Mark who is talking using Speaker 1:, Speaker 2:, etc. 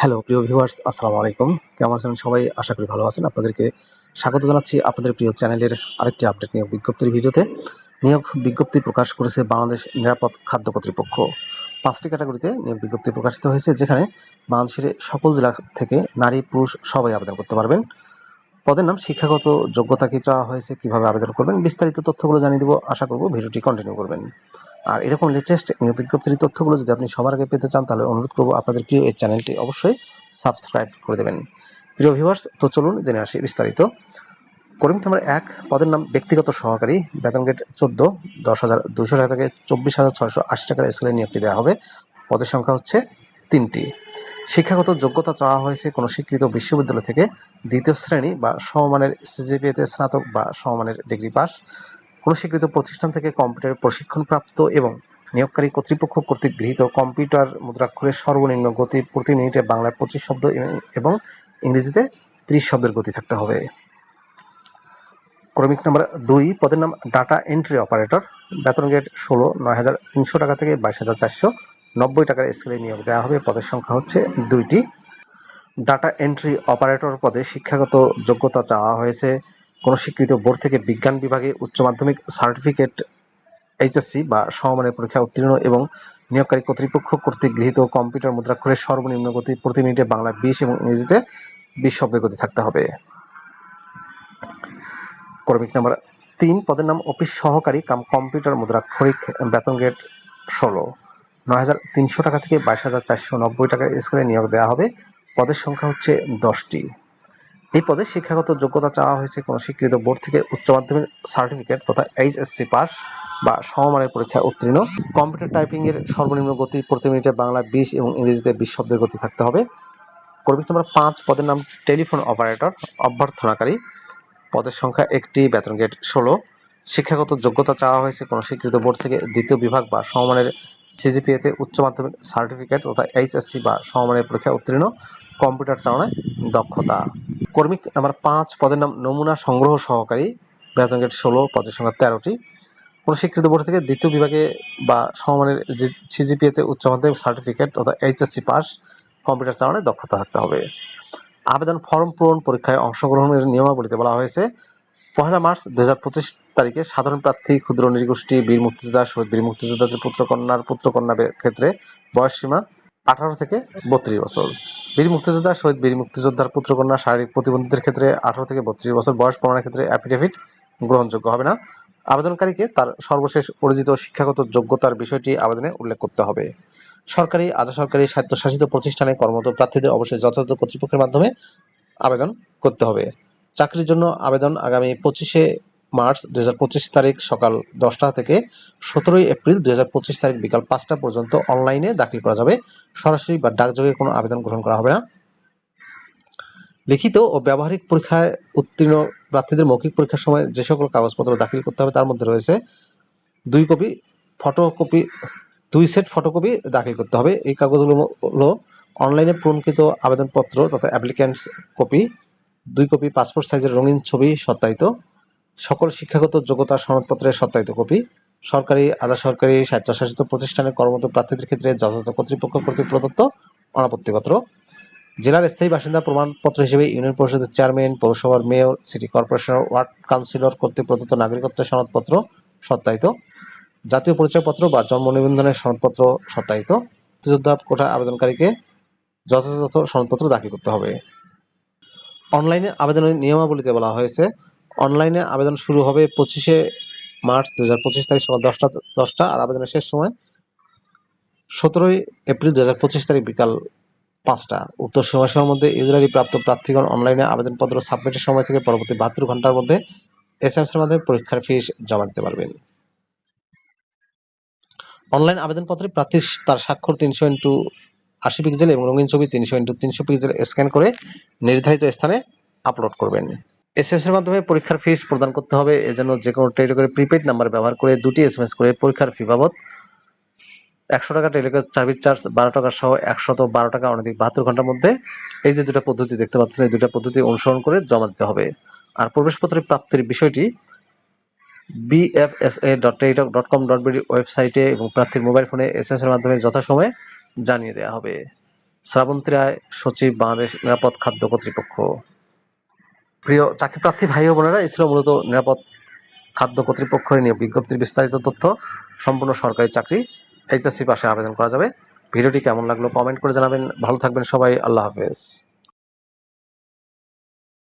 Speaker 1: Hello, প্রিয় viewers, আসসালামু আলাইকুম। কেমন আছেন সবাই? আশা করি ভালো আছেন। আপনাদেরকে স্বাগত জানাচ্ছি আপনাদের প্রিয় চ্যানেলের আরেকটি আপডেট নিয়োগ বিজ্ঞপ্তির ভিডিওতে। নিয়োগ বিজ্ঞপ্তি প্রকাশ করেছে বাংলাদেশ নিরাপদ খাদ্য কর্তৃপক্ষ। পাঁচটি ক্যাটাগরিতে নিয়োগ বিজ্ঞপ্তি প্রকাশিত হয়েছে, যেখানে বাংলাদেশের সকল জেলা থেকে নারী, পুরুষ সবাই আবেদন করতে পারবেন। পদের নাম, শিক্ষাগত যোগ্যতা কি চাওয়া হয়েছে, কীভাবে আবেদন করবেন, বিস্তারিত তথ্যগুলো জানিয়ে দেবো। আশা করব ভিডিওটি কন্টিনিউ করবেন। আর এরকম লেটেস্ট বিজ্ঞপ্তির তথ্যগুলো যদি আপনি সবার আগে পেতে চান, তাহলে অনুরোধ করব আপনাদের প্রিয় এই চ্যানেলটি অবশ্যই সাবস্ক্রাইব করে দেবেন। প্রিয় ভিউয়ার্স তো চলুন জেনে আসি বিস্তারিত। কর্মী নাম্বার এক, পদের নাম ব্যক্তিগত সহকারী। বেতন গেট চোদ্দ, দশ হাজার দুশো টাকা থেকে চব্বিশ হাজার ছয়শো আশি টাকার স্কেলে নিয়োগটি দেওয়া হবে। পদের সংখ্যা হচ্ছে তিনটি। শিক্ষাগত যোগ্যতা চাওয়া হয়েছে কোনো স্বীকৃত বিশ্ববিদ্যালয় থেকে দ্বিতীয় শ্রেণি বা সমমানের সিজিপিএতে স্নাতক বা সমমানের ডিগ্রি পাস। কোনো স্বীকৃত প্রতিষ্ঠান থেকে কম্পিউটার প্রশিক্ষণপ্রাপ্ত এবং নিয়োগকারী কর্তৃপক্ষ কর্তৃক গৃহীত কম্পিউটার মুদ্রাক্ষরের সর্বনিম্ন গতি প্রতি মিনিটে বাংলায় পঁচিশ শব্দ এবং- এবং ইংরেজিতে ত্রিশ শব্দের গতি থাকতে হবে। ক্রমিক নাম্বার দুই, পদের নাম ডাটা এন্ট্রি অপারেটর। বেতন গেট ষোলো, নয় হাজার তিনশো টাকা থেকে বাইশ হাজার চারশো নব্বই টাকার স্কেলে নিয়োগ দেওয়া হবে। পদের সংখ্যা হচ্ছে দুইটি। ডাটা এন্ট্রি অপারেটর পদে শিক্ষাগত যোগ্যতা চাওয়া হয়েছে। কোনো স্বীকৃত বোর্ড থেকে বিজ্ঞান বিভাগে উচ্চ মাধ্যমিক সার্টিফিকেট, এইচএসসি বা সমমানের পরীক্ষা উত্তীর্ণ এবং নিয়োগকারী কর্তৃপক্ষ কর্তৃক গৃহীত কম্পিউটার মুদ্রাক্ষরের সর্বনিম্ন গতি প্রতি মিনিটে বাংলা, বিশ এবং ইংরেজিতে বিশ শব্দের গতি থাকতে হবে। কর্মিক নাম্বার তিন, পদের নাম অফিস সহকারী কাম কম্পিউটার মুদ্রাক্ষরিক বেতন গেট ষোলো। নয় হাজার তিনশো টাকা থেকে বাইশ হাজার চারশো নব্বই টাকার স্কেলে নিয়োগ দেওয়া হবে। পদের সংখ্যা হচ্ছে দশটি। এই পদে শিক্ষাগত যোগ্যতা চাওয়া হয়েছে কোনো স্বীকৃত বোর্ড থেকে উচ্চ মাধ্যমিক সার্টিফিকেট তথা এইচএসসি পাস বা সমমানের পরীক্ষা উত্তীর্ণ। কম্পিউটার টাইপিং এর সর্বনিম্ন গতি প্রতি মিনিটে বাংলা বিশ এবং ইংরেজিতে বিশ শব্দের গতি থাকতে হবে। কর্মী নম্বর পাঁচ, পদের নাম টেলিফোন অপারেটর, অভ্যর্থনাকারী। পদের সংখ্যা একটি, বেতন গেট ষোলো। শিক্ষাগত যোগ্যতা চাওয়া হয়েছে কোনো স্বীকৃত বোর্ড থেকে দ্বিতীয় বিভাগ বা সমমানের সিজিপিএতে উচ্চ মাধ্যমিক সার্টিফিকেট তথা এইচএসসি বা সমমানের পরীক্ষা উত্তীর্ণ। কম্পিউটার চালনায় দক্ষতা। কর্মিক নাম্বার পাঁচ পদের নাম নমুনা সংগ্রহ সহকারী, বেতন গেট ষোলো, পদের সংখ্যা তেরোটি। কোনো স্বীকৃত বোর্ড থেকে দ্বিতীয় বিভাগে বা সমমানের সিজিপিএতে উচ্চ মাধ্যমিক সার্টিফিকেট তথা এইচএসসি পাস কম্পিউটার চালনায় দক্ষতা থাকতে হবে। আবেদন ফর্ম পূরণ পরীক্ষায় অংশগ্রহণের নিয়মাবলীতে বলা হয়েছে, পহেলা মার্চ দু হাজার পঁচিশ তারিখে সাধারণ প্রার্থী, ক্ষুদ্র নৃগোষ্ঠী বীর মুক্তিযোদ্ধা, শহীদ বীর মুক্তিযোদ্ধাদের পুত্রকন্যার পুত্রকন্যা ক্ষেত্রে বয়স সীমা আঠারো থেকে বত্রিশ বছর। বীর মুক্তিযোদ্ধা, শহীদ বীর মুক্তিযোদ্ধার পুত্রকন্যা, শারীরিক প্রতিবন্ধীদের ক্ষেত্রে আঠারো থেকে বত্রিশ বছর বয়স প্রমাণের ক্ষেত্রে অ্যাফিডেভিট গ্রহণযোগ্য হবে না। আবেদনকারীকে তার সর্বশেষ অর্জিত শিক্ষাগত যোগ্যতার বিষয়টি আবেদনে উল্লেখ করতে হবে। সরকারি, আধা সরকারি স্বায়ত্তশাসিত প্রতিষ্ঠানে কর্মরত প্রার্থীদের অবশ্যই যথাযথ কর্তৃপক্ষের মাধ্যমে আবেদন করতে হবে। চাকরির জন্য আবেদন আগামী পঁচিশে মার্চ দুই হাজার পঁচিশ তারিখ সকাল দশটা থেকে সতেরোই এপ্রিল দু হাজার পঁচিশ তারিখ বিকাল পাঁচটা পর্যন্ত অনলাইনে দাখিল করা যাবে। সরাসরি বা ডাকযোগে কোনো আবেদন গ্রহণ করা হবে না। লিখিত ও ব্যবহারিক পরীক্ষায় উত্তীর্ণ প্রার্থীদের মৌখিক পরীক্ষার সময় যে সকল কাগজপত্র দাখিল করতে হবে তার মধ্যে রয়েছে দুই কপি ফটোকপি, দুই সেট ফটোকপি দাখিল করতে হবে। এই কাগজগুলো হলো অনলাইনে পূরণকৃত আবেদনপত্র তথা অ্যাপ্লিক্যান্টস কপি, দুই কপি পাসপোর্ট সাইজের রঙিন ছবি সত্যায়িত সকল শিক্ষাগত যোগ্যতা সনদপত্রের সত্যায়িত কপি, সরকারি আধা সরকারি স্বায়ত্তশাসিত প্রতিষ্ঠানে কর্মরত প্রার্থীদের ক্ষেত্রে যথাযথ কর্তৃপক্ষ কর্তৃক প্রদত্ত অনাপত্তিপত্র। জেলার স্থায়ী বাসিন্দা প্রমাণপত্র হিসেবে ইউনিয়ন পরিষদের চেয়ারম্যান, পৌরসভার মেয়র, সিটি কর্পোরেশনের ওয়ার্ড কাউন্সিলর কর্তৃক প্রদত্ত নাগরিকত্ব সনদপত্র সত্যায়িত। জাতীয় পরিচয়পত্র বা জন্ম নিবন্ধনের সনদপত্র সত্যায়িত। মুক্তিযোদ্ধা কোটা আবেদনকারীকে যথাযথ সনদপত্র দাখিল করতে হবে। অনলাইনে আবেদনের নিয়মাবলীতে বলা হয়েছে অনলাইনে আবেদন শুরু হবে পঁচিশে মার্চ দু হাজার পঁচিশ তারিখ সকাল দশটা দশটা, আর আবেদনের শেষ সময় সতেরোই এপ্রিল দু হাজার পঁচিশ তারিখ বিকাল পাঁচটা। উক্ত সময়সীমার মধ্যে ইউজারি প্রাপ্ত প্রার্থীগণ অনলাইনে আবেদনপত্র সাবমিটের সময় থেকে পরবর্তী বাহাত্তর ঘণ্টার মধ্যে এস এম এর মাধ্যমে পরীক্ষার ফিস জমা দিতে পারবেন। অনলাইন আবেদনপত্রে প্রার্থী তার স্বাক্ষর তিনশো ইন্টু আশি পিক্সেল এবং রঙিন ছবি তিনশো ইন্টু তিনশো পিক্সেল স্ক্যান করে নির্ধারিত স্থানে আপলোড করবেন। এস এর মাধ্যমে পরীক্ষার ফিস প্রদান করতে হবে। এজন্য যে কোনো টেলিটকের প্রিপেড নাম্বার ব্যবহার করে দুটি এসএমএস করে পরীক্ষার ফি বাবদ একশো টাকা টেলিটকের সার্ভিস চার্জ বারো টাকা সহ একশত বারো টাকা অনধিক বাহাত্তর ঘণ্টার মধ্যে এই যে দুটো পদ্ধতি দেখতে পাচ্ছেন, এই দুটো পদ্ধতি অনুসরণ করে জমা দিতে হবে। আর প্রবেশপত্রের প্রাপ্তির বিষয়টি BFSA dot Teletalk dot com dot BD ওয়েবসাইটে এবং প্রার্থীর মোবাইল ফোনে এস এর মাধ্যমে যথাসময়ে জানিয়ে দেওয়া হবে। শ্রাবন্তী রায়, সচিব বাংলাদেশ নিরাপদ খাদ্য কর্তৃপক্ষ। প্রিয় চাকরি প্রার্থী ভাই ও বোনেরা, এই ছিল মূলত নিরাপদ খাদ্য কর্তৃপক্ষের নিয়ে বিজ্ঞপ্তির বিস্তারিত তথ্য। সম্পূর্ণ সরকারি চাকরি এইচএসসি পাশে আবেদন করা যাবে। ভিডিওটি কেমন লাগল কমেন্ট করে জানাবেন। ভালো থাকবেন সবাই। আল্লাহ হাফেজ।